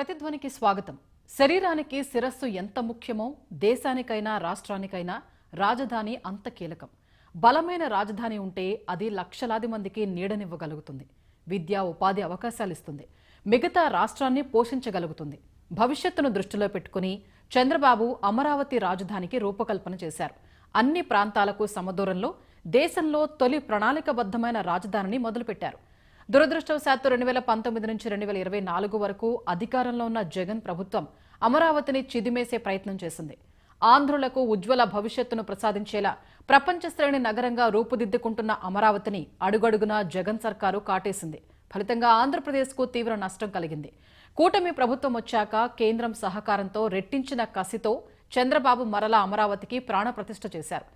ప్రతిధ్వనికి స్వాగతం. శరీరానికి శిరస్సు ఎంత ముఖ్యమో దేశానికైనా రాష్ట్రానికైనా రాజధాని అంత కీలకం. బలమైన రాజధాని ఉంటే అది లక్షలాది మందికి నీడనివ్వగలుగుతుంది. విద్యా ఉపాధి అవకాశాలు ఇస్తుంది. మిగతా రాష్ట్రాన్ని పోషించగలుగుతుంది. భవిష్యత్తును దృష్టిలో పెట్టుకుని చంద్రబాబు అమరావతి రాజధానికి రూపకల్పన చేశారు. అన్ని ప్రాంతాలకు సమదూరంలో దేశంలో తొలి ప్రణాళికబద్ధమైన రాజధానిని మొదలుపెట్టారు. దురదృష్టవశాత్తు రెండు వేల పంతొమ్మిది నుంచి రెండు వేల ఇరవై నాలుగు వరకు అధికారంలో ఉన్న జగన్ ప్రభుత్వం అమరావతిని చిదిమేసే ప్రయత్నం చేసింది. ఆంధ్రులకు ఉజ్వల భవిష్యత్తును ప్రసాదించేలా ప్రపంచ శ్రేణి నగరంగా రూపుదిద్దుకుంటున్న అమరావతిని అడుగడుగునా జగన్ సర్కారు కాటేసింది. ఫలితంగా ఆంధ్రప్రదేశ్కు తీవ్ర నష్టం కలిగింది. కూటమి ప్రభుత్వం వచ్చాక కేంద్రం సహకారంతో రెట్టించిన కసితో చంద్రబాబు మరలా అమరావతికి ప్రాణప్రతిష్ఠ చేశారు.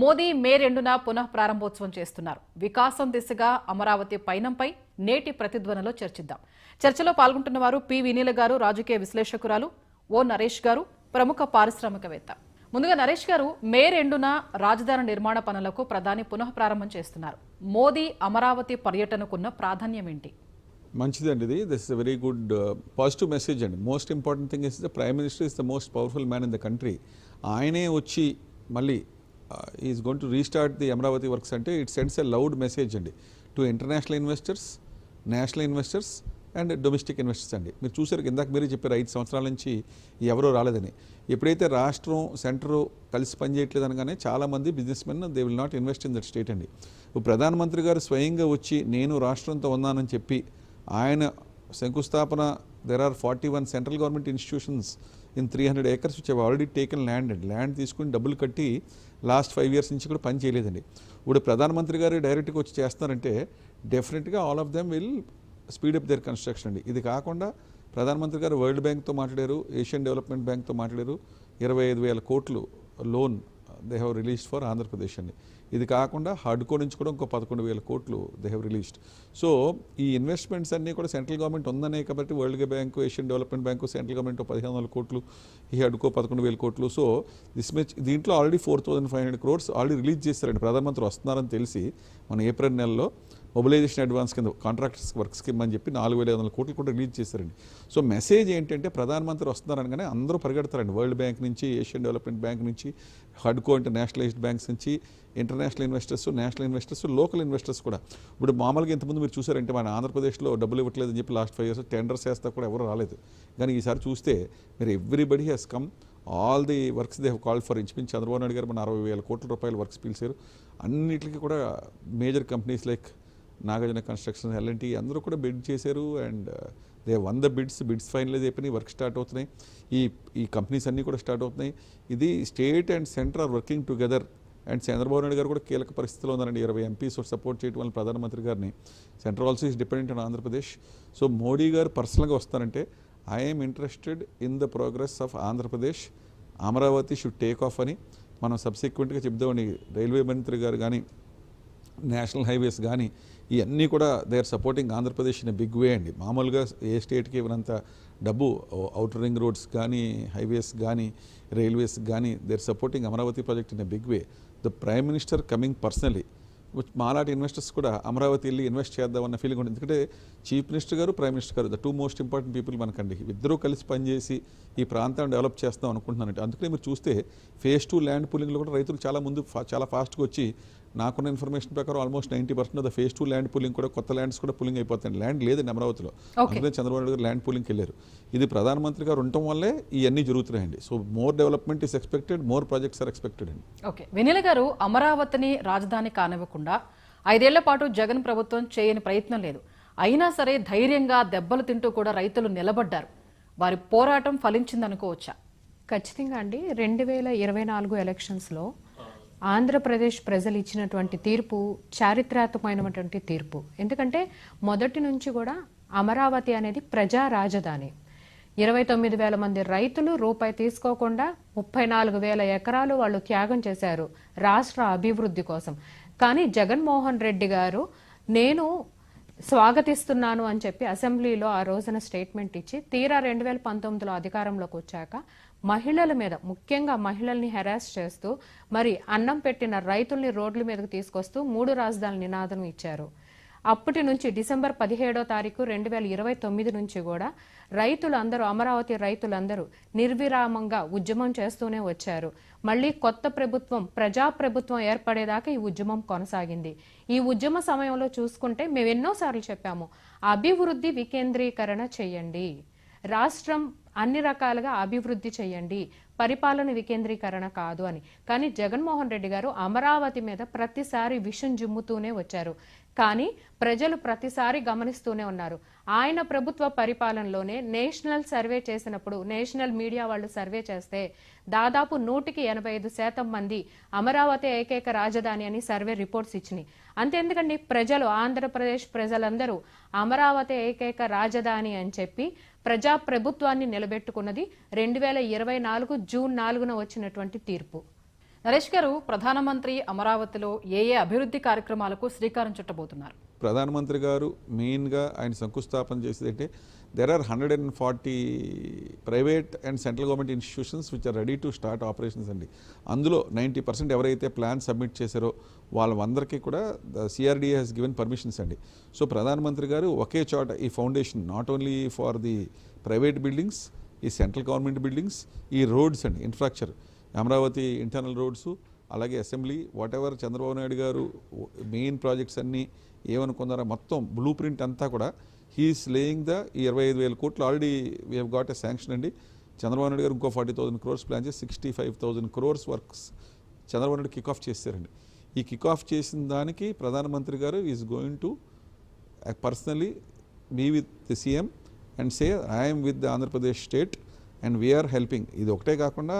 మోదీ మే రెండున పునః ప్రారంభోత్సవం చేస్తున్నారు. వికాసం దిశగా అమరావతి పయనంపై నేటి ప్రతిధ్వనిలో చర్చిద్దాం. చర్చలో పాల్గొంటున్న వారు పి. వినీల గారు రాజకీయ విశ్లేషకురాలు ఓ నరేష్ గారు ప్రముఖ పారిశ్రామికవేత్త. ముందుగా నరేష్ గారు మే రెండున రాజధాని నిర్మాణ పనులకు ప్రధాని పునః ప్రారంభం చేస్తున్నారు. మోదీ అమరావతి పర్యటనకున్న ప్రాధాన్యం ఏంటి? మంచిదండి ఇది. This is very good positive message అండి. Most important thing is the prime minister is the most powerful man in the country ఆయనే వచ్చి మళ్ళీ is going to restart the Amaravati works అంటే it sends a loud message అండి. To international investors national investors and domestic investors అండి. మీరు చూసారు ఇందాక మీరే చెప్పారు ఐదు సంవత్సరాల నుంచి ఎవరో రాలేదని. ఎప్పుడైతే రాష్ట్రం సెంటర్ కలిసి పనిచేయట్లేదు అనగానే చాలామంది businessmen they will not invest in that state అండి. ఇప్పుడు ప్రధానమంత్రి గారు స్వయంగా వచ్చి నేను రాష్ట్రంతో ఉన్నానని చెప్పి ఆయన శంకుస్థాపన there are forty one central government institutions in three hundred acres which already taken land అండి ల్యాండ్ తీసుకుని డబ్బులు కట్టి లాస్ట్ ఫైవ్ ఇయర్స్ నుంచి కూడా పని చేయలేదండి. ఇప్పుడు ప్రధానమంత్రి గారు డైరెక్ట్గా వచ్చి చేస్తున్నారంటే డెఫినెట్గా all of them will speed up their construction అండి. ఇది కాకుండా ప్రధానమంత్రి గారు వరల్డ్ బ్యాంక్తో మాట్లాడారు ఏషియన్ డెవలప్మెంట్ బ్యాంక్తో మాట్లాడారు ఇరవై ఐదు వేల కోట్లు loan they have release for Andhra Pradesh అండి. ఇది కాకుండా హడ్కో నుంచి కూడా ఇంకో పదకొండు వేల కోట్లు దే హ్యావ్ రిలీజ్డ్ సో ఈ ఇన్వెస్ట్మెంట్స్ అన్నీ కూడా సెంట్రల్ గవర్నమెంట్ ఉందనే కాబట్టి World Bank Asian Development Bank central government పదిహేను వందల కోట్లు ఈ హడ్కో పదకొండు వేల కోట్లు. సో దిస్ మెచ్ దీంట్లో already four thousand five hundred crores already release చేస్తారండి ప్రధానమంత్రి వస్తున్నారని తెలిసి మన ఏప్రిల్ నెలలో మొబిలైజేషన్ అడ్వాన్స్ కింద కాంట్రాక్టర్స్ వర్క్ స్కీమ్ అని చెప్పి నాలుగు వేల ఐదు వందల కోట్లు కూడా రిలీజ్ చేశారండి. సో మెసేజ్ ఏంటంటే ప్రధానమంత్రి వస్తున్నారనగానే అందరూ పరిగెడతారండి. వరల్డ్ బ్యాంక్ నుంచి ఏషియన్ డెవలప్మెంట్ బ్యాంక్ నుంచి హడ్కో అంటే నేషనలైజ్డ్ బ్యాంక్స్ నుంచి international investors national investors local investors కూడా. ఇప్పుడు మామూలుగా ఇంతకుముందు మీరు చూసారంటే మన ఆంధ్రప్రదేశ్లో డబ్బులు ఇవ్వట్లేదు అని చెప్పి లాస్ట్ ఫైవ్ ఇయర్స్ టెండర్స్ వేస్తా కూడా ఎవరు రాలేదు. కానీ ఈసారి చూస్తే మీరు everybody has come all the works they call for ఇంచుమించు చంద్రబాబు నాయుడు గారు మన అరవై వేల కోట్ల రూపాయల వర్క్స్ పిలిచారు అన్నిటికీ కూడా major companies like Nagarjuna construction L and T అందరూ కూడా బిడ్ చేశారు and they won the bids bids finalize అయిపోయినాయి వర్క్ స్టార్ట్ అవుతున్నాయి. ఈ ఈ కంపెనీస్ అన్నీ కూడా స్టార్ట్ అవుతున్నాయి. ఇది state and center are working together and Chandrababu Naidu garu కూడా కీలక పరిస్థితిలో ఉన్నారండి. ఇరవై ఎంపీస్ సపోర్ట్ చేయడం వల్ల ప్రధానమంత్రి గారిని. Central also is dependent on Andhra Pradesh so Modi garu పర్సనల్గా వస్తారంటే I'm interested in the progress of Andhra Pradesh Amaravati should take off అని మనం సబ్సిక్వెంట్గా చెప్దామని రైల్వే మంత్రి గారు కానీ నేషనల్ హైవేస్ కానీ ఇవన్నీ కూడా they are supporting Andhra Pradesh in big way అండి. మామూలుగా ఏ స్టేట్కి ఇవ్వనంత డబ్బు అవుటర్ రింగ్ రోడ్స్ కానీ హైవేస్ కానీ రైల్వేస్ కానీ they are supporting Amaravati project in big way the prime minister coming personally మాలాంటి ఇన్వెస్టర్స్ కూడా అమరావతి వెళ్ళి ఇన్వెస్ట్ చేద్దామన్న ఫీలింగ్ ఉంటుంది. ఎందుకంటే chief minister garu prime minister garu the two most important people మనకండి. ఇద్దరూ కలిసి పనిచేసి ఈ ప్రాంతాన్ని డెవలప్ చేస్తాం అనుకుంటున్నాను అందుకనే మీరు చూస్తే ఫేస్ టూ ల్యాండ్ పూలింగ్లో కూడా రైతులు చాలా ముందు ఫా- చాలా ఫాస్ట్గా వచ్చి నాకున్న ఇన్ఫర్మేషన్ ప్రకారం almost ninety percent of the phase two land pooling కూడా కొత్త ల్యాండ్స్ కూడా పూలింగ్ అయిపోతాయి ల్యాండ్ లేదండి అమరావతిలో అందుకనే చంద్రబాబు నాయుడు గారు ల్యాండ్ పూలింగ్కి వెళ్ళారు. ఇది ప్రధానమంత్రి గారు ఉండటం వల్లే ఇవన్నీ జరుగుతున్నాయండి. So more development is expected more projects are expected అండి. ఓకే. వినిల గారు అమరావతిని రాజధాని కానివ్వకుండా ఐదేళ్ళ పాటు జగన్ ప్రభుత్వం చేయని ప్రయత్నం లేదు. అయినా సరే ధైర్యంగా దెబ్బలు తింటూ కూడా రైతులు నిలబడ్డారు. వారి పోరాటం ఫలించిందనుకోవచ్చా? ఖచ్చితంగా అండి. రెండు వేల ఇరవై నాలుగు ఎలక్షన్స్లో ఆంధ్రప్రదేశ్ ప్రజలు ఇచ్చినటువంటి తీర్పు చారిత్రాత్మకమైనటువంటి తీర్పు. ఎందుకంటే మొదటి నుంచి కూడా అమరావతి అనేది ప్రజా రాజధాని. ఇరవై తొమ్మిది వేల మంది రైతులు రూపాయి తీసుకోకుండా ముప్పై నాలుగు వేల ఎకరాలు వాళ్ళు త్యాగం చేశారు రాష్ట్ర అభివృద్ధి కోసం. కానీ జగన్మోహన్ రెడ్డి గారు నేను స్వాగతిస్తున్నాను అని చెప్పి అసెంబ్లీలో ఆ రోజున స్టేట్మెంట్ ఇచ్చి తీరా రెండు వేల పంతొమ్మిదిలో అధికారంలోకి వచ్చాక మహిళల మీద ముఖ్యంగా మహిళల్ని హెరాస్ చేస్తూ మరి అన్నం పెట్టిన రైతుల్ని రోడ్ల మీదకు తీసుకొస్తూ మూడు రాజధానుల నినాదం ఇచ్చారు. అప్పటి నుంచి డిసెంబర్ పదిహేడో తారీఖు రెండు వేల ఇరవై తొమ్మిది నుంచి కూడా రైతులందరూ అమరావతి రైతులందరూ నిర్విరామంగా ఉద్యమం చేస్తూనే వచ్చారు. మళ్ళీ కొత్త ప్రభుత్వం ప్రజా ప్రభుత్వం ఏర్పడేదాకా ఈ ఉద్యమం కొనసాగింది. ఈ ఉద్యమ సమయంలో చూసుకుంటే మేము ఎన్నోసార్లు చెప్పాము అభివృద్ధి వికేంద్రీకరణ చేయండి. రాష్ట్రం అన్ని రకాలుగా అభివృద్ధి చేయండి. పరిపాలన వికేంద్రీకరణ కాదు అని. కానీ జగన్మోహన్ రెడ్డి గారు అమరావతి మీద ప్రతిసారి విషం జిమ్ముతూనే వచ్చారు. కానీ ప్రజలు ప్రతిసారి గమనిస్తూనే ఉన్నారు. ఆయన ప్రభుత్వ పరిపాలనలోనే నేషనల్ సర్వే చేసినప్పుడు నేషనల్ మీడియా వాళ్ళు సర్వే చేస్తే దాదాపు నూటికి ఎనభై ఐదు శాతం మంది అమరావతి ఏకైక రాజధాని అని సర్వే రిపోర్ట్స్ ఇచ్చినాయి. అంతెందుకండి? ప్రజలు ఆంధ్రప్రదేశ్ ప్రజలందరూ అమరావతి ఏకైక రాజధాని అని చెప్పి ప్రజా ప్రభుత్వాన్ని నిలబెట్టుకున్నది రెండు వేల ఇరవై నాలుగు జూన్ నాలుగున వచ్చినటువంటి తీర్పు. నరేష్ గారు ప్రధానమంత్రి అమరావతిలో ఏ ఏ అభివృద్ధి కార్యక్రమాలకు శ్రీకారం చుట్టబోతున్నారు? ప్రధానమంత్రి గారు మెయిన్గా ఆయన శంకుస్థాపన చేసేది అంటే there are hundred and forty private and central government institutions which are ready to start operations అండి. అందులో నైంటీ పర్సెంట్ ఎవరైతే ప్లాన్ సబ్మిట్ చేశారో వాళ్ళందరికీ కూడా ద హెస్ గివెన్ పర్మిషన్స్ అండి. సో ప్రధానమంత్రి గారు ఒకే చోట ఈ foundation not only for the private buildings ఈ సెంట్రల్ గవర్నమెంట్ బిల్డింగ్స్ ఈ రోడ్స్ అండి ఇన్ఫ్రాస్ట్రక్చర్ అమరావతి ఇంటర్నల్ రోడ్స్ అలాగే assembly whatever Chandrababu Naidu garu main projects అన్నీ ఏమనుకున్నారో మొత్తం బ్లూ ప్రింట్ అంతా కూడా హీఈస్ లేయింగ్ ద ఈ ఇరవై ఐదు వేల కోట్లు already we have got a sanction అండి. చంద్రబాబు నాయుడు గారు ఇంకో ఫార్టీ థౌసండ్ క్రోర్స్ ప్లాన్ చేసి sixty five thousand crores works Chandrababu Naidu kick off చేశారండి. ఈ కిక్ ఆఫ్ చేసిన దానికి ప్రధానమంత్రి గారు is going to personally be with the CM and say I'm with the Andhra Pradesh state and we're helping ఇది ఒకటే కాకుండా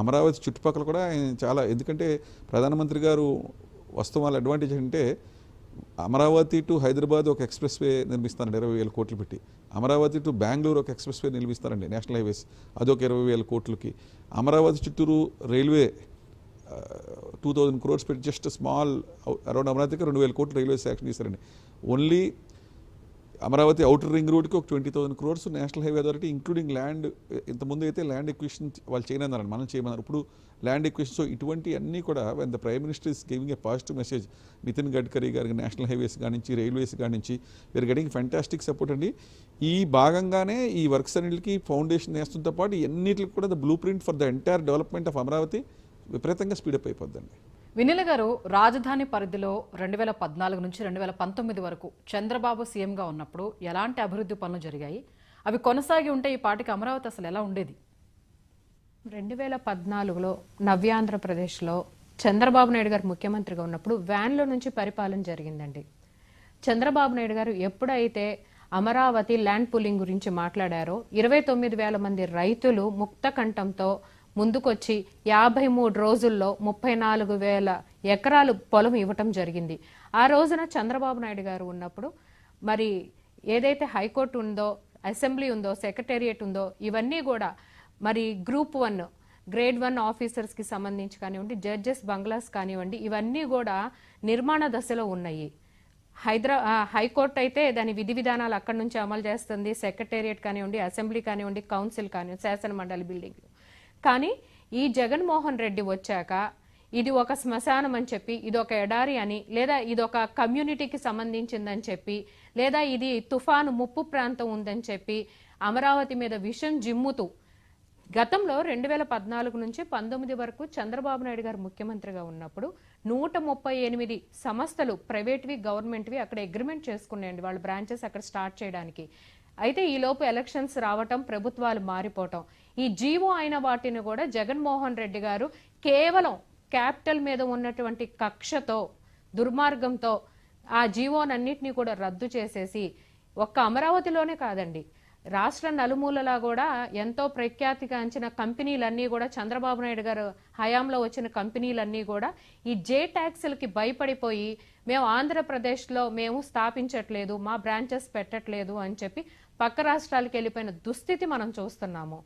అమరావతి చుట్టుపక్కల కూడా ఆయన చాలా ఎందుకంటే ప్రధానమంత్రి గారు వస్తువు వాళ్ళ అడ్వాంటేజ్ అంటే అమరావతి టు హైదరాబాద్ ఒక ఎక్స్ప్రెస్ వే నిర్మిస్తారండి ఇరవై వేల కోట్లు పెట్టి. అమరావతి టు బెంగళూరు ఒక ఎక్స్ప్రెస్ వే నిర్మిస్తారండి నేషనల్ హైవేస్ అదొక ఇరవై వేల కోట్లకి. అమరావతి చుట్టూరు రైల్వే టూ థౌజండ్ క్రోర్స్ పెట్టి జస్ట్ స్మాల్ అరౌండ్ అమరావతికి రెండు వేల కోట్లు రైల్వే శాంక్షన్ చేశారండి. ఓన్లీ అమరావతి అవుటర్ రింగ్ రోడ్కి ఒక twenty thousand crores national highway authority including land ఇంతకుముందు అయితే ల్యాండ్ ఎక్విషన్ వాళ్ళు చేయనన్నారండి మనం చేయమన్నారు. ఇప్పుడు ల్యాండ్ ఎక్విషన్ సో ఇటువంటి అన్నీ కూడా when the prime minister is giving a positive message Nitin Gadkari గారికి నేషనల్ హైవేస్ కానించి రైల్వేస్ కానించి వీర్ గెటింగ్ ఫ్యాంటాస్టిక్ సపోర్ట్ అండి. ఈ భాగంగానే ఈ వర్క్స్ అన్నిటికీ ఫౌండేషన్ వేస్తుంతో పాటు ఇవన్నిటికి కూడా the blueprint for the entire development of Amaravati విపరీతంగా స్పీడప్ అయిపోద్దండి. వినిల గారు రాజధాని పరిధిలో రెండు వేల పద్నాలుగు నుంచి రెండు వేల పంతొమ్మిది వరకు చంద్రబాబు సీఎంగా ఉన్నప్పుడు ఎలాంటి అభివృద్ధి పనులు జరిగాయి? అవి కొనసాగి ఉంటే ఈ పాటికి అమరావతి అసలు ఎలా ఉండేది? రెండు వేల పద్నాలుగులో నవ్యాంధ్రప్రదేశ్లో చంద్రబాబు నాయుడు గారు ముఖ్యమంత్రిగా ఉన్నప్పుడు వ్యాన్లో నుంచి పరిపాలన జరిగిందండి. చంద్రబాబు నాయుడు గారు ఎప్పుడైతే అమరావతి ల్యాండ్ పూలింగ్ గురించి మాట్లాడారో ఇరవై తొమ్మిది వేల మంది రైతులు ముక్త కంఠంతో ముందుకొచ్చి యాభై మూడు రోజుల్లో ముప్పై నాలుగు వేల ఎకరాలు పొలం ఇవ్వటం జరిగింది. ఆ రోజున చంద్రబాబు నాయుడు గారు ఉన్నప్పుడు మరి ఏదైతే హైకోర్టు ఉందో అసెంబ్లీ ఉందో సెక్రటేరియట్ ఉందో ఇవన్నీ కూడా మరి గ్రూప్ వన్ గ్రేడ్ వన్ ఆఫీసర్స్కి సంబంధించి కానివ్వండి జడ్జెస్ బంగ్లాస్ కానివ్వండి ఇవన్నీ కూడా నిర్మాణ దశలో ఉన్నాయి. హైదరా హైకోర్టు అయితే దాని విధి విధానాలు అక్కడి నుంచి అమలు చేస్తుంది. సెక్రటేరియట్ కానివ్వండి అసెంబ్లీ కానివ్వండి కౌన్సిల్ కానివ్వండి శాసన మండలి బిల్డింగ్. కానీ ఈ జగన్మోహన్ రెడ్డి వచ్చాక ఇది ఒక శ్మశానం అని చెప్పి ఇది ఒక ఎడారి అని లేదా ఇది ఒక కమ్యూనిటీకి సంబంధించిందని చెప్పి లేదా ఇది తుఫాను ముప్పు ప్రాంతం ఉందని చెప్పి అమరావతి మీద విషం జిమ్ముతూ గతంలో రెండు వేల పద్నాలుగు నుంచి పంతొమ్మిది వరకు చంద్రబాబు నాయుడు గారు ముఖ్యమంత్రిగా ఉన్నప్పుడు నూట ముప్పై ఎనిమిది సంస్థలు ప్రైవేట్వి గవర్నమెంట్వి అక్కడ అగ్రిమెంట్ చేసుకున్నాయండి. వాళ్ళ బ్రాంచెస్ అక్కడ స్టార్ట్ చేయడానికి. అయితే ఈలోపు ఎలక్షన్స్ రావటం ప్రభుత్వాలు మారిపోవటం. ఈ జీవో అయిన వాటిని కూడా జగన్మోహన్ రెడ్డి గారు కేవలం క్యాపిటల్ మీద ఉన్నటువంటి కక్షతో దుర్మార్గంతో ఆ జీవోనన్నింటినీ కూడా రద్దు చేసేసి ఒక్క అమరావతిలోనే కాదండి. రాష్ట్ర నలుమూలలా కూడా ఎంతో ప్రఖ్యాతిగాంచిన కంపెనీలన్నీ కూడా చంద్రబాబు నాయుడు గారు హయాంలో వచ్చిన కంపెనీలన్నీ కూడా ఈ జే ట్యాక్సులకి భయపడిపోయి మేము ఆంధ్రప్రదేశ్లో మేము స్థాపించట్లేదు మా బ్రాంచెస్ పెట్టట్లేదు అని చెప్పి పక్క రాష్ట్రాలకు వెళ్ళిపోయిన దుస్థితి మనం చూస్తున్నాము.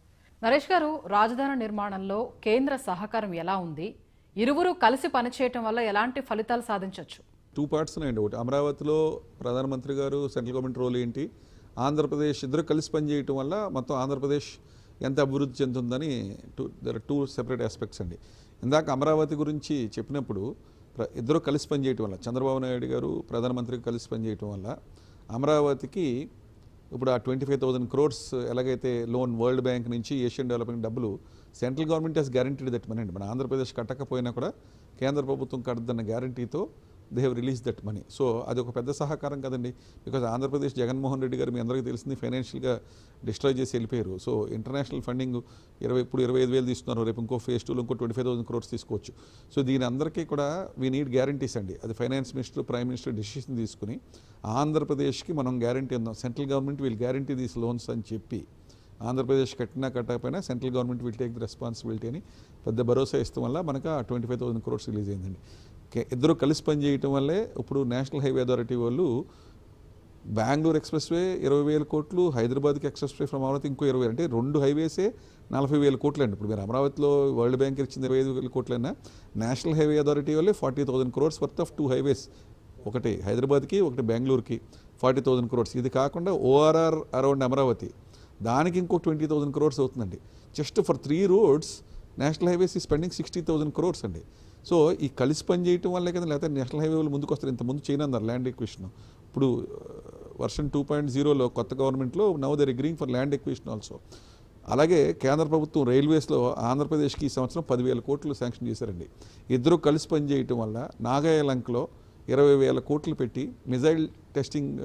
నరేష్ గారు రాజధాని నిర్మాణంలో కేంద్ర సహకారం ఎలా ఉంది? ఇరువురు కలిసి పనిచేయటం వల్ల ఎలాంటి ఫలితాలు సాధించవచ్చు టూ పార్ట్స్ ఉన్నాయండి. ఒకటి అమరావతిలో ప్రధానమంత్రి గారు సెంట్రల్ గవర్నమెంట్ రోల్ ఏంటి? ఆంధ్రప్రదేశ్ ఇద్దరు కలిసి పనిచేయటం వల్ల మొత్తం ఆంధ్రప్రదేశ్ ఎంత అభివృద్ధి చెందుతుందని two there two separate aspects అండి. ఇందాక అమరావతి గురించి చెప్పినప్పుడు ప్ర- ఇద్దరు కలిసి పనిచేయటం వల్ల చంద్రబాబు నాయుడు గారు ప్రధానమంత్రికి కలిసి పనిచేయటం వల్ల అమరావతికి ఇప్పుడు ఆ ట్వంటీ ఫైవ్ థౌసండ్ క్రోర్స్ ఎలాగైతే లోన్ వరల్డ్ బ్యాంక్ నుంచి ఏషియన్ డెవలప్మెంట్ డబ్బులు central government has guaranteed that money అండి. మన ఆంధ్రప్రదేశ్ కట్టకపోయినా కూడా కేంద్ర ప్రభుత్వం కడదన్న గ్యారంటీతో they have release that money so అది ఒక పెద్ద సహకారం కదండి. బికాజ్ ఆంధ్రప్రదేశ్ జగన్మోహన్ రెడ్డి గారు మీ అందరికీ తెలిసింది ఫైనాన్షియల్గా డిస్ట్రాయ్ చేసి వెళ్ళిపోయారు. సో ఇంటర్నేషనల్ ఫండింగ్ ఇరవై ఇప్పుడు ఇరవై ఐదు వేలు తీసుకున్నారు. రేపు ఇంకో ఫేజ్ టూలో ఇంకో ట్వంటీ ఫైవ్ థౌసండ్ క్రోర్స్ తీసుకోవచ్చు. సో దీని అందరికీ కూడా వీ నీడ్ గ్యారంటీస్ అండి. అది finance minister prime minister decision తీసుకుని ఆంధ్రప్రదేశ్కి మనం గ్యారంటీ ఉందాం సెంట్రల్ గవర్నమెంట్ వీళ్ళు గ్యారంటీ దీస్ లోన్స్ అని చెప్పి ఆంధ్రప్రదేశ్ కట్టినా కట్టకపోయినా central government will take the responsibility అని పెద్ద భరోసా ఇస్తాం వల్ల మనకు ఆ twenty five thousand crores release అయిందండి. ఇద్దరు కలిసి పనిచేయటం వల్లే ఇప్పుడు నేషనల్ హైవే అథారిటీ వాళ్ళు బెంగళూరు ఎక్స్ప్రెస్ వే ఇరవై వేల కోట్లు హైదరాబాద్కి ఎక్స్ప్రెస్వే ఫ్రమ్ అమరావతి ఇంకో ఇరవై అంటే రెండు హైవేసే నలభై వేల కోట్లు అండి ఇప్పుడు మీరు అమరావతిలో వరల్డ్ బ్యాంక్ ఇచ్చింది ఇరవై ఐదు వేల కోట్లైనా నేషనల్ హైవే అథారిటీ వల్లే forty thousand crores worth of two highways. ఒకటి హైదరాబాద్కి ఒకటి బెంగళూరుకి ఫార్టీ థౌసండ్ క్రోర్స్. ఇది కాకుండా ఓఆర్ఆర్ అరౌండ్ అమరావతి. దానికి ఇంకో ట్వంటీ థౌసండ్ క్రోర్స్ అవుతుందండి. Just for three roads national highways ఈ స్పెండింగ్ సిక్స్టీ థౌసండ్ క్రోర్స్ అండి. సో ఈ కలిసి పనిచేయటం వల్లే కదా లేకపోతే నేషనల్ హైవే ముందుకు వస్తారు. ఇంతకుముందు చైనా అన్నారు ల్యాండ్ ఎక్విషన్. ఇప్పుడు వర్షన్ టూ పాయింట్ జీరోలో కొత్త గవర్నమెంట్లో now they're agreeing for land acquisition also. అలాగే కేంద్ర ప్రభుత్వం రైల్వేస్లో ఆంధ్రప్రదేశ్కి ఈ సంవత్సరం పదివేల కోట్లు శాంక్షన్ చేశారండి. ఇద్దరు కలిసి పనిచేయటం వల్ల నాగాయలంకలో ఇరవై వేల కోట్లు పెట్టి మిజైల్ టెస్టింగ్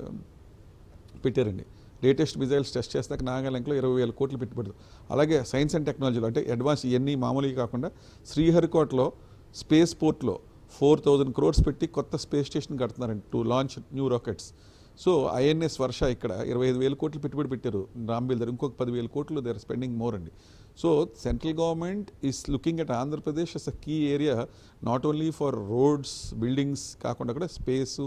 పెట్టారండి. లేటెస్ట్ మిజైల్స్ టెస్ట్ చేస్తాక నాగాలంకలో ఇరవై వేల కోట్లు పెట్టుబడి. అలాగే సైన్స్ అండ్ టెక్నాలజీలో అంటే అడ్వాన్స్ ఇవన్నీ మామూలుగా కాకుండా శ్రీహరికోటలో స్పేస్ పోర్ట్లో ఫోర్ థౌజండ్ క్రోర్స్ పెట్టి కొత్త space station కడుతున్నారండి to launch new rockets. So INS Varsha ఇక్కడ ఇరవై ఐదు వేల కోట్లు పెట్టుబడి పెట్టారు. రాంబీల్ దగ్గర ఇంకొక పదివేల కోట్లు దేర్ స్పెండింగ్ మోర్ అండి. So central government is looking at Andhra Pradesh as a key area not only for roads buildings కాకుండా కూడా స్పేసు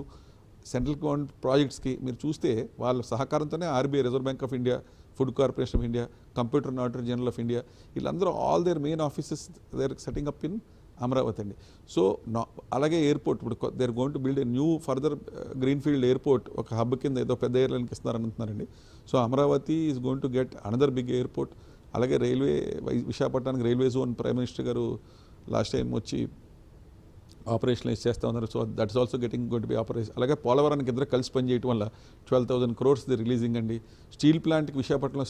సెంట్రల్ గవర్నమెంట్ ప్రాజెక్ట్స్కి మీరు చూస్తే వాళ్ళ సహకారంతోనే RBI reserve bank of India food corporation of India comptroller and auditor general of India వీళ్ళందరూ all their main offices they're setting up in Amaravati అండి. So నా అలాగే ఎయిర్పోర్ట్ ఇప్పుడు they're going to build a new further greenfield airport ఒక hub కింద ఏదో పెద్ద ఎయిర్లైన్కి ఇస్తున్నారని అంటున్నారండి. So Amaravati is going to get another big airport అలాగే రైల్వే వై- విశాఖపట్నానికి railway zone prime minister garu last time వచ్చి ఆపరేషనలైజ్ చేస్తూ ఉన్నారు. So that's also getting got be operation. అలాగే పోలవరానికి ఇద్దరు కలిసి పనిచేయటం వల్ల ట్వెల్వ్ థౌసండ్ క్రోర్స్ రిలీజింగ్ అండి. స్టీల్ ప్లాంట్కి విశాఖపట్నం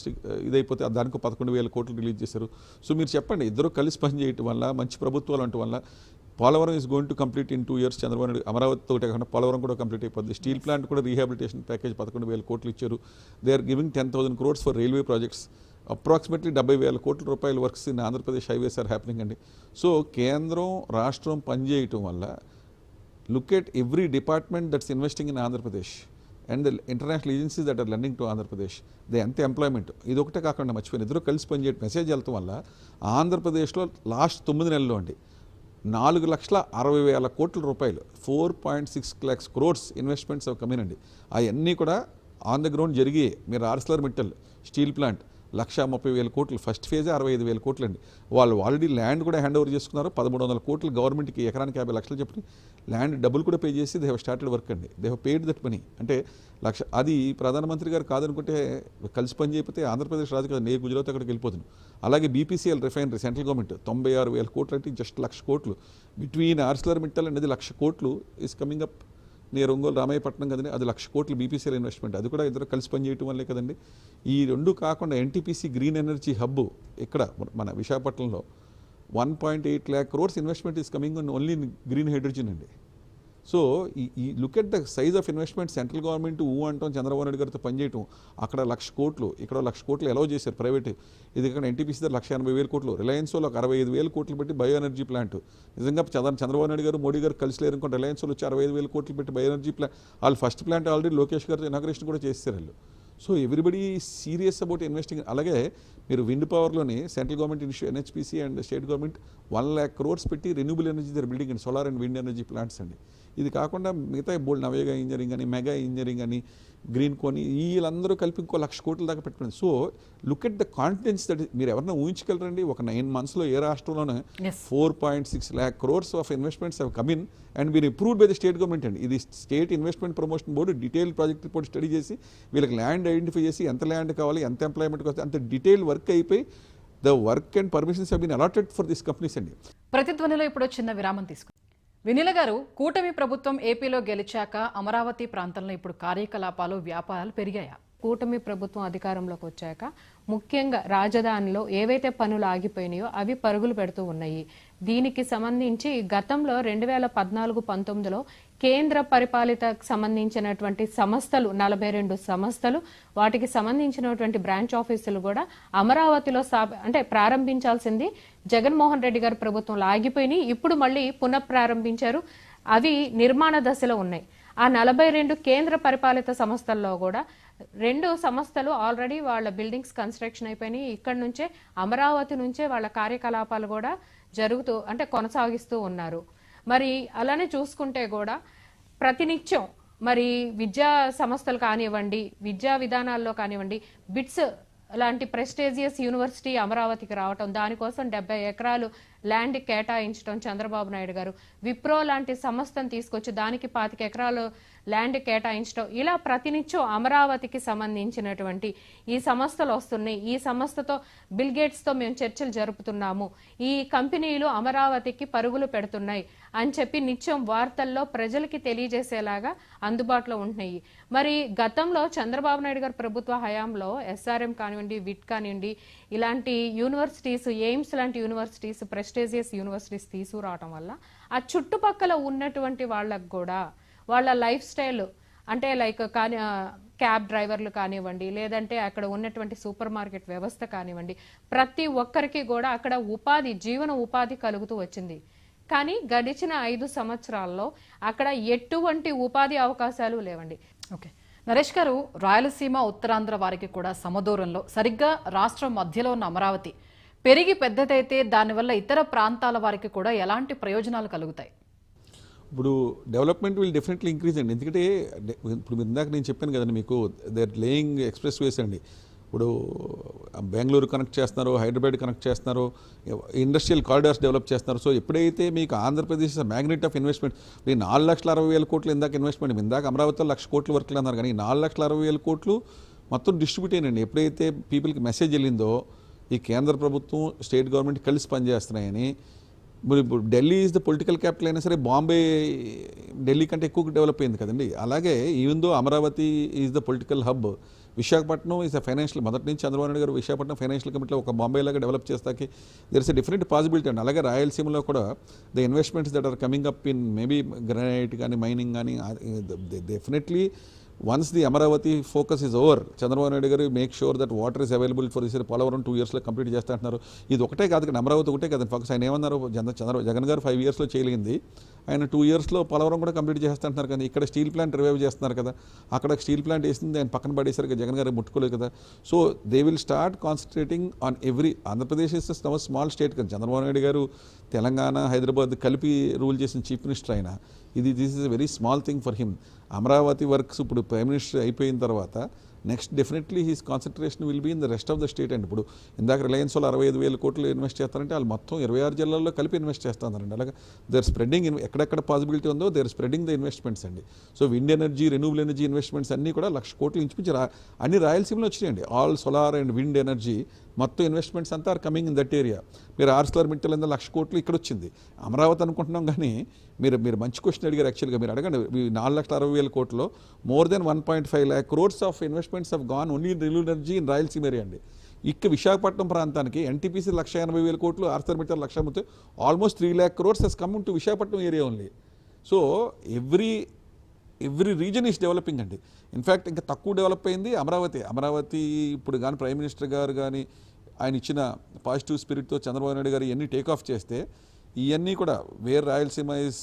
ఇదైపోతే దానికి పదకొండు వేల కోట్లు రిలీజ్ చేశారు. సో మీరు చెప్పండి ఇద్దరు కలిసి పనిచేయటం వల్ల మంచి ప్రభుత్వాలు అంటం వల్ల Polavaram is going to complete in two years. Chandrababu Naidu Amaravati ఒకటే కాకుండా పోలవరం కూడా కంప్లీట్ అయిపోతుంది స్టీల్ ప్లాంట్ కూడా రీహాబిలిటేషన్ ప్యాకేజ్ పదకొండు వేల కోట్లు ఇచ్చారు. They are giving ten thousand crores for railway projects. Approximately డెబ్బై వేల కోట్ల రూపాయల works in Andhra Pradesh highways are happening అండి. సో కేంద్రం రాష్ట్రం పనిచేయటం వల్ల look at every department that's investing in Andhra Pradesh and the international agencies that are learning to Andhra Pradesh they ఎంత ఎంప్లాయ్మెంట్. ఇది ఒకటే కాకుండా మర్చిపోయిన ఇద్దరు కలిసి పనిచేయడం మెసేజ్ వెళ్తాం వల్ల ఆంధ్రప్రదేశ్లో లాస్ట్ తొమ్మిది నెలల్లో అండి నాలుగు లక్షల అరవై వేల కోట్ల రూపాయలు four point six lakhs crores investments కమీనండి అండి అవన్నీ కూడా ఆన్ ద గ్రౌండ్ జరిగి మీరు ఆర్సిలర్ మిట్టల్ స్టీల్ ప్లాంట్ లక్ష ముప్పై వేల కోట్లు ఫస్ట్ ఫేజే అరవై ఐదు వేల కోట్లు అండి వాళ్ళు ఆల్రెడీ ల్యాండ్ కూడా హ్యాండ్ ఓవర్ చేసుకున్నారు. పదమూడు వందల కోట్లు గవర్నమెంట్కి ఎకరానికి యాభై లక్షలు చెప్పి ల్యాండ్ డబ్బులు కూడా పే చేసి దే హ్యావ్ స్టార్టెడ్ వర్క్ అండి. They have paid that money. అంటే లక్ష అది ప్రధానమంత్రి గారు కాదనుకుంటే కలిసి పని చేయకపోతే ఆంధ్రప్రదేశ్ రాజు కదా నేను గుజరాత్ అక్కడికి వెళ్ళిపోతున్నాను అలాగే బీపీసీఎల్ రిఫైనరీ సెంట్రల్ గవర్నమెంట్ తొంభై ఆరు వేల కోట్లు అంటే జస్ట్ లక్ష కోట్లు. బిట్వీన్ ఆర్సిలర్ మిట్టల్ అనేది లక్ష కోట్లు ఈస్ కమింగ్ అప్ నేను ఒంగోలు రామాయపట్నం కదండి అది లక్ష కోట్లు బీపీసీఎల్ ఇన్వెస్ట్మెంట్ అది కూడా ఇద్దరు కలిసి పనిచేయటం వల్లే కదండి. ఈ రెండు కాకుండా ఎన్టీపీసీ గ్రీన్ ఎనర్జీ హబ్ ఇక్కడ మన విశాఖపట్నంలో one point eight lakh crores investment is coming only green hydrogen అండి. సో ఈ ఈ look at the size of investment central government ఊ అంటాం చంద్రబాబు నాయుడు గారితో పనిచేయటం అక్కడ లక్ష కోట్లు ఇక్కడ లక్ష కోట్లు ఎలా చేశారు ప్రైవేట్ ఇది ఇక్కడ ఎన్టీపీసీ దగ్గర లక్ష ఎనభై వేల కోట్లు రిలయన్స్ వాళ్ళు ఒక అరవై ఐదు వేల కోట్లు పెట్టి బయో ఎనర్జీ ప్లాంట్ నిజంగా చంద్ర చంద్రబాబు నాయుడు గారు మోడీ గారు కలిసి లేరు అనుకోండి రిలయన్స్ వాళ్ళు వచ్చి అరవై ఐదు వేల కోట్లు పెట్టి బయో ఎనర్జీ ప్లాంట్ వాళ్ళు ఫస్ట్ ప్లాంట్ ఆల్రెడీ లోకేష్ గారితో ఇనాగ్రేషన్ కూడా చేస్తారు వాళ్ళు. So everybody serious about investing అలాగే మీరు విండ్ పవర్లోని central government ఇనిషియో NHPC and state government one lakh crores పెట్టి రెన్యూబుల్ ఎనర్జీ దగ్గర బిల్డింగ్ అండి solar and wind energy plants అండి. ఇది కాకుండా మిగతా బోల్డ్ నవేగా ఇంజనీరింగ్ అని మెగా ఇంజనీరింగ్ అని గ్రీన్ కోని వీళ్ళందరూ కలిపి ఇంకో లక్ష కోట్ల దాకా పెట్టుకున్నారు. So look at the confidence that మీరు ఎవరైనా ఊహించగలరండి ఒక నైన్ మంత్స్లో ఏ రాష్ట్రంలోనే. Four point six lakh crores of investments have coming and been approved by the state government అండి. ఇది state investment promotion board detail project report study చేసి వీళ్ళకి ల్యాండ్ ఐడెంటిఫై చేసి ఎంత ల్యాండ్ కావాలి ఎంత ఎంప్లాయ్మెంట్ వస్తే అంత డీటెయిల్ వర్క్ అయిపోయి the work and permissions have been allotted for this companies అండి. ప్రతిధ్వనిలో ఇప్పుడు చిన్న విరామం తీసుకుందాం వినిల గారు కూటమి ప్రభుత్వం ఏపీలో గెలిచాక అమరావతి ప్రాంతంలో ఇప్పుడు కార్యకలాపాలు వ్యాపారాలు పెరిగాయా? కూటమి ప్రభుత్వం అధికారంలోకి వచ్చాక ముఖ్యంగా రాజధానిలో ఏవైతే పనులు ఆగిపోయినాయో అవి పరుగులు పెడుతూ ఉన్నాయి. దీనికి సంబంధించి గతంలో రెండు వేల పద్నాలుగు పంతొమ్మిదిలో కేంద్ర పరిపాలిత సంబంధించినటువంటి సంస్థలు నలభై రెండు సంస్థలు వాటికి సంబంధించినటువంటి బ్రాంచ్ ఆఫీసులు కూడా అమరావతిలో అంటే ప్రారంభించాల్సింది జగన్మోహన్ రెడ్డి గారి ప్రభుత్వంలో ఆగిపోయినాయి. ఇప్పుడు మళ్ళీ పునఃప్రారంభించారు. అవి నిర్మాణ దశలో ఉన్నాయి. ఆ నలభై రెండు కేంద్ర పరిపాలిత సంస్థల్లో కూడా రెండు సంస్థలు ఆల్రెడీ వాళ్ళ బిల్డింగ్స్ కన్స్ట్రక్షన్ అయిపోయినాయి. ఇక్కడ నుంచే అమరావతి నుంచే వాళ్ళ కార్యకలాపాలు కూడా జరుగుతూ అంటే కొనసాగిస్తూ ఉన్నారు. మరి అలానే చూసుకుంటే కూడా ప్రతినిత్యం మరి విద్యా సంస్థలు కానివ్వండి విద్యా విధానాల్లో కానివ్వండి బిట్స్ లాంటి ప్రెస్టేజియస్ యూనివర్సిటీ అమరావతికి రావటం దానికోసం డెబ్బై ఎకరాలు ల్యాండ్ కేటాయించడం చంద్రబాబు నాయుడు గారు. విప్రో లాంటి సంస్థను తీసుకొచ్చి దానికి పాతిక ఎకరాలు ల్యాండ్ కేటాయించడం ఇలా ప్రతినిత్యం అమరావతికి సంబంధించినటువంటి ఈ సంస్థలు వస్తున్నాయి. ఈ సంస్థతో బిల్గేట్స్తో మేము చర్చలు జరుపుతున్నాము. ఈ కంపెనీలు అమరావతికి పరుగులు పెడుతున్నాయి అని చెప్పి నిత్యం వార్తల్లో ప్రజలకి తెలియజేసేలాగా అందుబాటులో ఉంటున్నాయి. మరి గతంలో చంద్రబాబు నాయుడు గారి ప్రభుత్వ హయాంలో ఎస్ఆర్ఎం కానివ్వండి విట్ కానివ్వండి ఇలాంటి యూనివర్సిటీస్ ఎయిమ్స్ లాంటి యూనివర్సిటీస్ ప్రెస్టేజియస్ యూనివర్సిటీస్ తీసుకురావటం వల్ల ఆ చుట్టుపక్కల ఉన్నటువంటి వాళ్ళకు కూడా వాళ్ళ లైఫ్ స్టైల్ అంటే లైక్ కానీ క్యాబ్ డ్రైవర్లు కానివ్వండి లేదంటే అక్కడ ఉన్నటువంటి సూపర్ మార్కెట్ వ్యవస్థ కానివ్వండి ప్రతి ఒక్కరికి కూడా అక్కడ ఉపాధి జీవన ఉపాధి కలుగుతూ వచ్చింది. కానీ గడిచిన ఐదు సంవత్సరాల్లో అక్కడ ఎటువంటి ఉపాధి అవకాశాలు లేవండి. ఓకే. నరేష్ గారు రాయలసీమ ఉత్తరాంధ్ర వారికి కూడా సమదూరంలో సరిగ్గా రాష్ట్రం మధ్యలో ఉన్న అమరావతి పెరిగి పెద్దదైతే దానివల్ల ఇతర ప్రాంతాల వారికి కూడా ఎలాంటి ప్రయోజనాలు కలుగుతాయి? ఇప్పుడు డెవలప్మెంట్ విల్ డెఫినెట్లీ ఇంక్రీజ్ అండి. ఎందుకంటే ఇప్పుడు ఇందాక నేను చెప్పాను కదండి మీకు దే లేయింగ్ ఎక్స్ప్రెస్ వేస్ అండి. ఇప్పుడు బెంగళూరు కనెక్ట్ చేస్తున్నారు హైదరాబాద్ కనెక్ట్ చేస్తున్నారు ఇండస్ట్రియల్ కారిడార్స్ డెవలప్ చేస్తున్నారు. సో ఎప్పుడైతే మీకు ఆంధ్రప్రదేశ్ మ్యాగ్నెట్ ఆఫ్ ఇన్వెస్ట్మెంట్ ఈ నాలుగు లక్షల అరవై వేల కోట్లు ఇందాక ఇన్వెస్ట్మెంట్ ఇందాక అమరావతిలో లక్ష కోట్ల వరకు అన్నారు కానీ నాలుగు లక్షల అరవై వేల కోట్లు మొత్తం డిస్ట్రిబ్యూట్ అయినండి ఎప్పుడైతే పీపుల్కి మెసేజ్ వెళ్ళిందో ఈ కేంద్ర ప్రభుత్వం స్టేట్ గవర్నమెంట్ కలిసి పనిచేస్తున్నాయని మరి ఇప్పుడు Delhi is the political capital అయినా సరే బాంబే ఢిల్లీ కంటే ఎక్కువ డెవలప్ అయింది కదండి. అలాగే even though Amaravati is the political hub Visakhapatnam is the financial మొదటి నుంచి చంద్రబాబు నాయుడు గారు విశాఖపట్నం ఫైనాన్షియల్ కమిటీలో ఒక బాంబే లాగా develop చేస్తాకి there is a different possibility అండి. అలాగే రాయలసీమలో కూడా the investments that are coming up in maybe granite కానీ మైనింగ్ కానీ definitely once the Amaravati focus is over Chandrababu Naidu garu make sure that water is available for this Polavaram two ఇయర్స్లో complete చేస్తా అంటున్నారు. ఇది ఒకటే కాదు కానీ అమరావతి ఒకటే కదా ఫోకస్ ఆయన ఏమన్నారు? చంద్ర చంద్ర జగన్ గారు ఫైవ్ ఇయర్స్లో చేయలేంది. ఆయన టూ ఇయర్స్లో పోలవరం కూడా కంప్లీట్ చేస్తుంటున్నారు కానీ ఇక్కడ స్టీల్ ప్లాంట్ రివైవ్ చేస్తున్నారు కదా. అక్కడ స్టీల్ ప్లాంట్ వేసింది ఆయన పక్కన పడేసరికి జగన్ గారు ముట్టుకోలేదు కదా. So they will start concentrating on every Andhra Pradesh is small state కదా. చంద్రబాబు నాయుడు గారు తెలంగాణ హైదరాబాద్ కలిపి రూల్ చేసిన చీఫ్ మినిస్టర్ ఆయన. ఇది this is very small thing for him Amaravati works ఇప్పుడు ప్రైమ్ మినిస్టర్ అయిపోయిన తర్వాత next definitely he's concentration will be in the rest of the state అండి. ఇప్పుడు ఇందాక రిలయన్స్ వాళ్ళు అరవై ఐదు వేల కోట్లు ఇన్వెస్ట్ చేస్తారంటే వాళ్ళు మొత్తం ఇరవై ఆరు జిల్లాల్లో కలిపి ఇన్వెస్ట్ చేస్తారండి. అలాగే దేర్ స్ప్రెడింగ్ ఎక్కడెక్కడ పాసిబిలిటీ ఉందో దేర్ స్ప్రెడింగ్ ద ఇన్వెస్ట్మెంట్స్ అండి. So wind energy renewable energy investments అన్నీ కూడా లక్ష కోట్లు ఇంచుమించి రా అన్ని రాయలసీమలో వచ్చినాయండి. All solar and wind energy మొత్తం ఇన్వెస్ట్మెంట్స్ అంతా are coming in that area. మీరు ఆర్స్లర్ మిట్టల్ ఎంత లక్ష కోట్లు ఇక్కడ వచ్చింది. అమరావతి అనుకుంటున్నాం కానీ మీరు మీరు మంచి క్వశ్చన్ అడిగారు యాక్చువల్గా. మీరు అడగండి నాలుగు లక్షల అరవై వేల కోట్లో more than one point five lakh crores of invest investments have gone only in energy in Rayalaseema area అండి ఇక్క విశాఖపట్నం ప్రాంతానికి ఎన్టీపీసీ లక్ష ఎనభై వేల కోట్లు Arcelor Mittal lakh almost three lakh crores has come to Visakhapatnam area only so every every region is developing అండి. In fact ఇంకా తక్కువ డెవలప్ అయింది అమరావతి. అమరావతి ఇప్పుడు కానీ ప్రైమ్ మినిస్టర్ గారు కానీ ఆయన ఇచ్చిన పాజిటివ్ స్పిరిట్తో చంద్రబాబు నాయుడు గారు ఇవన్నీ టేక్ ఆఫ్ చేస్తే ఇవన్నీ కూడా where Rayalaseema is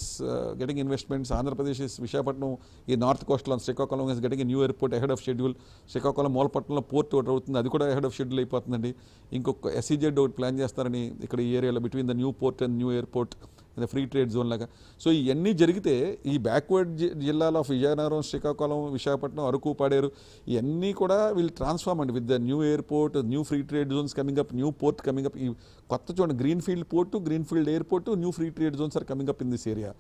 getting investments Andhra Pradesh is Visakhapatnam ఈ north coastal Srikakulam is getting new airport ahead of schedule Srikakulam మూలపట్నంలో port ఒకటి అవుతుంది. అది కూడా అహెడ్ ఆఫ్ షెడ్యూల్ అయిపోతుందండి. ఇంకొక ఎస్సీజెడ్ ఒకటి ప్లాన్ చేస్తారని ఇక్కడ ఈ ఏరియాలో between the new port and new airport free trade zone లాగా. సో ఇవన్నీ జరిగితే ఈ బ్యాక్వర్డ్ జిల్లాలో ఆఫ్ విజయనగరం శ్రీకాకుళం విశాఖపట్నం అరకు పాడేరు ఇవన్నీ కూడా వీళ్ళు ట్రాన్స్ఫార్మ్ అండి. With the new airport new free trade zones coming up new port coming up ఈ కొత్త చూడండి green field port green field airport new free trade zones are coming up in this area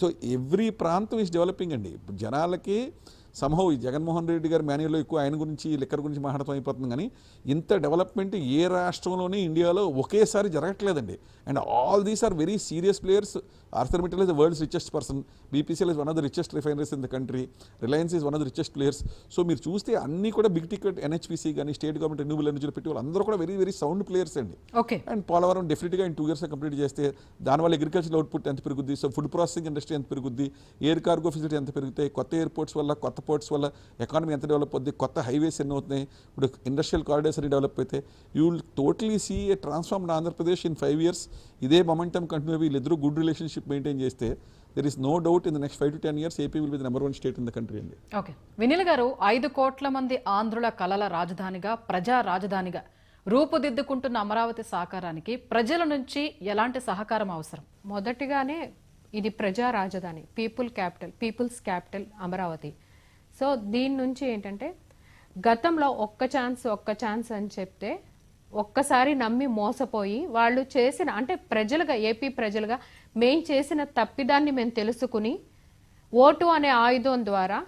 so every ప్రాంతం is developing అండి. జనాలకి somehow ఈ జగన్మోహన్ రెడ్డి గారి మాన్యువల్లో ఎక్కువ ఆయన గురించి లిక్కర్ గురించి మాట్లాడటం అయిపోతుంది కానీ ఇంత డెవలప్మెంట్ ఏ రాష్ట్రంలోనే ఇండియాలో ఒకేసారి జరగట్లేదండి. And all these are very serious players Arcelor Mittal is the world's richest person BPCL is one of the richest refineries in the country Reliance is one of the richest players so మీరు చూస్తే అన్ని కూడా big ticket NHPC కానీ state government renewable ఎనర్జీలో పెట్టి వాళ్ళందరూ కూడా very very sound players అండి. ఓకే అండ్ పోలవరం డెఫినెట్గా ఇన్ టూ ఇయర్స్ కంప్లీట్ చేస్తే దానివల్ల అగ్రికల్చర్ అవుట్పుట్ ఎంత పెరుగుద్ది? సో ఫుడ్ ప్రాసెసింగ్ ఇండస్ట్రీ ఎంత పెరుగుద్ది? ఎయిర్ కార్గో ఫెసిలిటీ ఎంత పెరుగుతాయి? కొత్త ఎయిర్పోర్ట్స్ వల్ల కొత్త పోర్ట్స్ వల్ల ఎకానమీ ఎంత డెవలప్ అవుద్ది కొత్త హైవేస్ ఎన్ని అవుతున్నాయి ఇప్పుడు ఇండస్ట్రియల్ కారిడార్స్ అన్ని డెవలప్ అయితే you will totally see a transformed Andhra Pradesh in five years ఇదే మొమెంటమ్ కంటిన్యూ వీళ్ళిద్దరూ గుడ్ రిలేషన్షిప్ మెయింటైన్ చేస్తే there is no doubt in the next five to ten years AP will be the number one state in the country అండి. Okay Vinil గారు ఐదు కోట్ల మంది ఆంధ్రుల కలల రాజధానిగా ప్రజా రాజధానిగా రూపుదిద్దుకుంటున్న అమరావతి సహకారానికి ప్రజల నుంచి ఎలాంటి సహకారం అవసరం? మొదటిగానే ఇది ప్రజా రాజధాని people capital people's capital Amaravati. So దీని నుంచి ఏంటంటే గతంలో ఒక్క ఛాన్స్ ఒక్క ఛాన్స్ అని చెప్తే ఒక్కసారి నమ్మి మోసపోయి వాళ్ళు చేసిన అంటే ప్రజలుగా ఏపీ ప్రజలుగా మేము చేసిన తప్పిదాన్ని మేము తెలుసుకుని ఓటు అనే ఆయుధం ద్వారా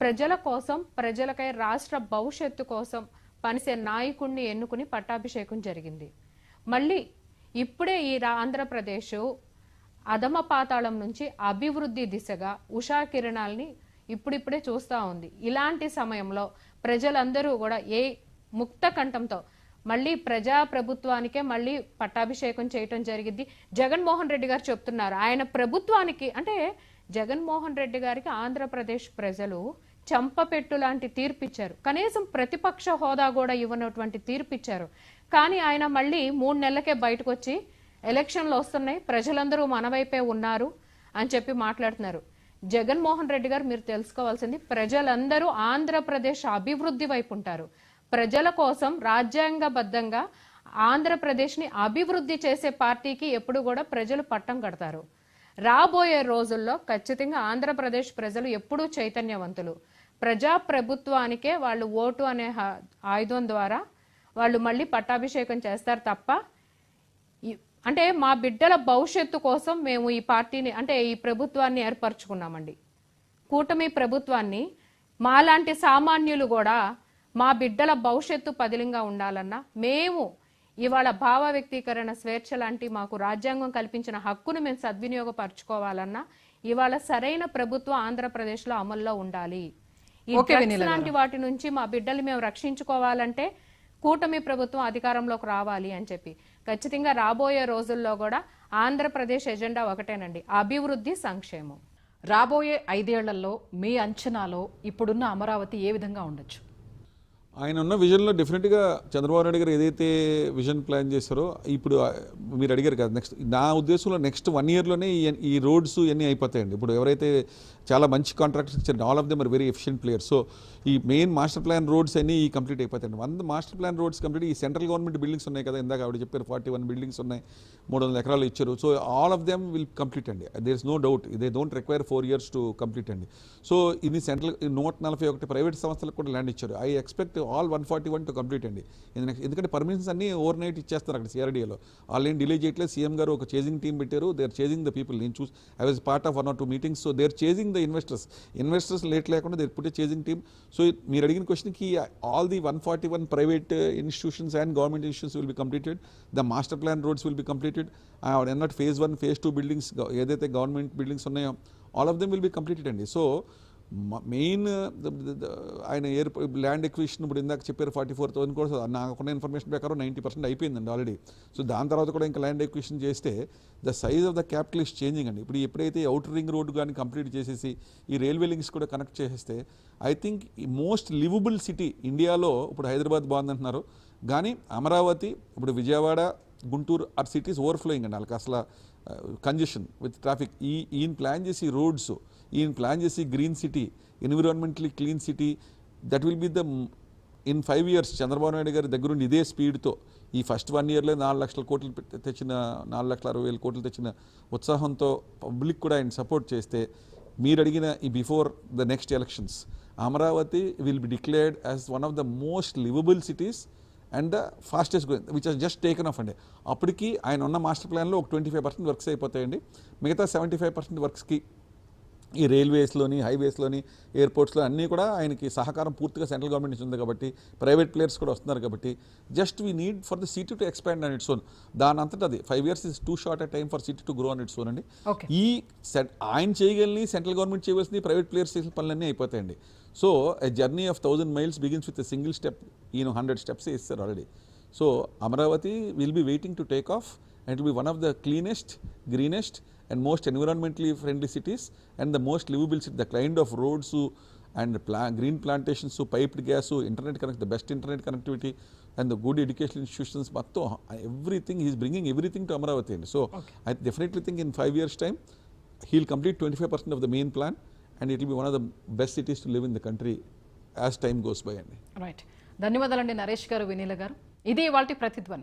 ప్రజల కోసం ప్రజలకై రాష్ట్ర భవిష్యత్తు కోసం పనిసే నాయకుడిని ఎన్నుకుని పట్టాభిషేకం జరిగింది. మళ్ళీ ఇప్పుడే ఈ ఆంధ్రప్రదేశ్ అధమ పాతాళం నుంచి అభివృద్ధి దిశగా ఉషా కిరణాల్ని ఇప్పుడిప్పుడే చూస్తూ ఉంది. ఇలాంటి సమయంలో ప్రజలందరూ కూడా ఏ ముక్త కంఠంతో మళ్ళీ ప్రజా ప్రభుత్వానికే మళ్ళీ పట్టాభిషేకం చేయటం జరిగింది. జగన్మోహన్ రెడ్డి గారు చెప్తున్నారు. ఆయన ప్రభుత్వానికి అంటే జగన్మోహన్ రెడ్డి గారికి ఆంధ్రప్రదేశ్ ప్రజలు చంపపెట్టు లాంటి తీర్పిచ్చారు. కనీసం ప్రతిపక్ష హోదా కూడా ఇవ్వనటువంటి తీర్పిచ్చారు. కానీ ఆయన మళ్ళీ మూడు నెలలకే బయటకు వచ్చి ఎలక్షన్లు వస్తున్నాయి. ప్రజలందరూ మన వైపే ఉన్నారు అని చెప్పి మాట్లాడుతున్నారు. జగన్మోహన్ రెడ్డి గారు మీరు తెలుసుకోవాల్సింది ప్రజలందరూ ఆంధ్రప్రదేశ్ అభివృద్ధి వైపు ఉంటారు. ప్రజల కోసం రాజ్యాంగబద్ధంగా ఆంధ్రప్రదేశ్ని అభివృద్ధి చేసే పార్టీకి ఎప్పుడు కూడా ప్రజలు పట్టం కడతారు. రాబోయే రోజుల్లో ఖచ్చితంగా ఆంధ్రప్రదేశ్ ప్రజలు ఎప్పుడూ చైతన్యవంతులు. ప్రజా ప్రభుత్వానికే వాళ్ళు ఓటు అనే హ- ఆయుధం ద్వారా వాళ్ళు మళ్ళీ పట్టాభిషేకం చేస్తారు తప్ప అంటే మా బిడ్డల భవిష్యత్తు కోసం మేము ఈ పార్టీని అంటే ఈ ప్రభుత్వాన్ని ఏర్పరచుకున్నామండి. కూటమి ప్రభుత్వాన్ని మాలాంటి సామాన్యులు కూడా మా బిడ్డల భవిష్యత్తు పదిలంగా ఉండాలన్నా మేము ఇవాళ భావ వ్యక్తీకరణ స్వేచ్ఛ లాంటి మాకు రాజ్యాంగం కల్పించిన హక్కును మేము సద్వినియోగపరచుకోవాలన్నా ఇవాళ సరైన ప్రభుత్వం ఆంధ్రప్రదేశ్లో అమల్లో ఉండాలి. ఈ. లాంటి వాటి నుంచి మా బిడ్డలు మేము రక్షించుకోవాలంటే కూటమి ప్రభుత్వం అధికారంలోకి రావాలి అని చెప్పి. ఖచ్చితంగా రాబోయే రోజుల్లో కూడా ఆంధ్రప్రదేశ్ ఎజెండా ఒకటేనండి. అభివృద్ధి సంక్షేమం. రాబోయే ఐదేళ్ళలో మీ అంచనాలో ఇప్పుడున్న అమరావతి ఏ విధంగా ఉండొచ్చు? ఆయన ఉన్న విజన్లో డెఫినెట్గా చంద్రబాబు నాయుడు గారు ఏదైతే విజన్ ప్లాన్ చేశారో ఇప్పుడు మీరు అడిగారు కదా నెక్స్ట్ నా ఉద్దేశంలో నెక్స్ట్ వన్ ఇయర్లోనే ఈ ఈ రోడ్స్ ఇవన్నీ అయిపోతాయండి. ఇప్పుడు ఎవరైతే చాలా మంచి కాంట్రాక్ట్స్ ఇచ్చారు. All of them are very efficient players so ఈ మెయిన్ మాస్టర్ ప్లాన్ రోడ్స్ అన్ని ఈ కంప్లీట్ అయిపోతాయండి one master plan roads complete ఈ సెంట్రల్ గవర్నమెంట్ బిల్డింగ్స్ ఉన్నాయి కదా ఇందాక ఆవిడ చెప్పారు ఫార్టీ వన్ బిల్డింగ్స్ ఉన్నాయి మూడు వందల ఎకరాలు ఇచ్చారు. So all of them will complete అండి. There is no doubt they don't require four years to complete అండి. సో ఇది సెంట్రల్ నూట నలభై ఒకటి ప్రైవేట్ సంస్థలకు కూడా ల్యాండ్ ఇచ్చారు. I expect all one forty one to complete అండి. ఎందుకంటే- ఎందుకంటే పర్మిషన్స్ అన్ని ఓవర్ నైట్ ఇచ్చేస్తారు అక్కడ సిఆర్డీఏలో వాళ్ళు ఏం డిలే చేయట్లేదు. సీఎం గారు ఒక చేజింగ్ టీం పెట్టారు. They are chasing the people నేను చూసి I was part of one or two meetings so they are chasing the the investors investors late లేకుండా they put chasing team so మీరు అడిగిన క్వశ్చన్కి all the one forty one private institutions and government institutions will be completed the master plan roads will be completed ఎన్నట్ phase one phase two buildings ఏదైతే government buildings ఉన్నాయో all of them will be completed అండి. So main ఆయన air land acquisition ఇప్పుడు ఇందాక చెప్పారు forty four thousand కూడా నాకున్న information ప్రకారం నైంటీ పర్సెంట్ అయిపోయిందండి ఆల్రెడీ సో దాని తర్వాత కూడా ఇంకా ల్యాండ్ ఎక్విషన్ చేస్తే the size of the capital is changing అండి. ఇప్పుడు ఎప్పుడైతే అవుటర్ రింగ్ రోడ్ కానీ కంప్లీట్ చేసేసి ఈ రైల్వే లింక్స్ కూడా కనెక్ట్ చేసేస్తే I think most livable city ఇండియాలో ఇప్పుడు హైదరాబాద్ బాగుందంటున్నారు కానీ అమరావతి ఇప్పుడు Vijayawada Guntur are cities overflowing అండి. వాళ్ళకి అసలు కంజెషన్ విత్ ట్రాఫిక్ ఈ ఈయన ప్లాన్ చేసి రోడ్స్ ఈయన ప్లాన్ చేసి green city environmentally clean city that will be the in five years Chandrababu Naidu గారి దగ్గరుండి ఇదే స్పీడ్తో ఈ ఫస్ట్ వన్ ఇయర్లో నాలుగు లక్షల కోట్లు పెట్టి- తెచ్చిన నాలుగు లక్షల అరవై వేల కోట్లు తెచ్చిన ఉత్సాహంతో పబ్లిక్ కూడా ఆయన సపోర్ట్ చేస్తే మీరు అడిగిన ఈ before the next elections Amaravati will be declared as one of the most livable cities and the fastest growing which has just taken off అండి అప్పటికి ఆయన ఉన్న మాస్టర్ ప్లాన్లో ఒక ట్వంటీ ఫైవ్ పర్సెంట్ వర్క్స్ అయిపోతాయండి. మిగతా సెవెంటీ ఫైవ్ పర్సెంట్ వర్క్స్కి ఈ రైల్వేస్లోని హైవేస్లోని ఎయిర్పోర్ట్స్లో అన్నీ కూడా ఆయనకి సహకారం పూర్తిగా సెంట్రల్ గవర్నమెంట్ నుంచి ఉంది కాబట్టి ప్రైవేట్ ప్లేయర్స్ కూడా వస్తున్నారు కాబట్టి just we need for the city to expand on its own దాని అంతటా అది five years is too short a time for city to grow on its own అండి. ఈ సెట్ ఆయన చేయగలిని సెంట్రల్ గవర్నమెంట్ చేయవలసింది ప్రైవేట్ ప్లేయర్స్ చేసిన పనులన్నీ అయిపోతాయండి. So a journey of thousand miles begins with single step ఈయన హండ్రెడ్ స్టెప్స్ ఇస్తారు already so Amaravati will be waiting to take off and it be one of the cleanest greenest and most environmentally friendly cities and the most livable city the kind of roads and ప్లా green plantations piped gas internet connect the best internet connectivity and the good education institutions మొత్తం everything is bringing everything to Amaravati అండి so I definitely think in five years time he'll complete 25% of the main plan and it will be one of the best cities to live in the country as time goes by. అండి right ధన్యవాదాలండి నరేష్ గారు వినీల గారు. ఇది ప్రతిధ్వని.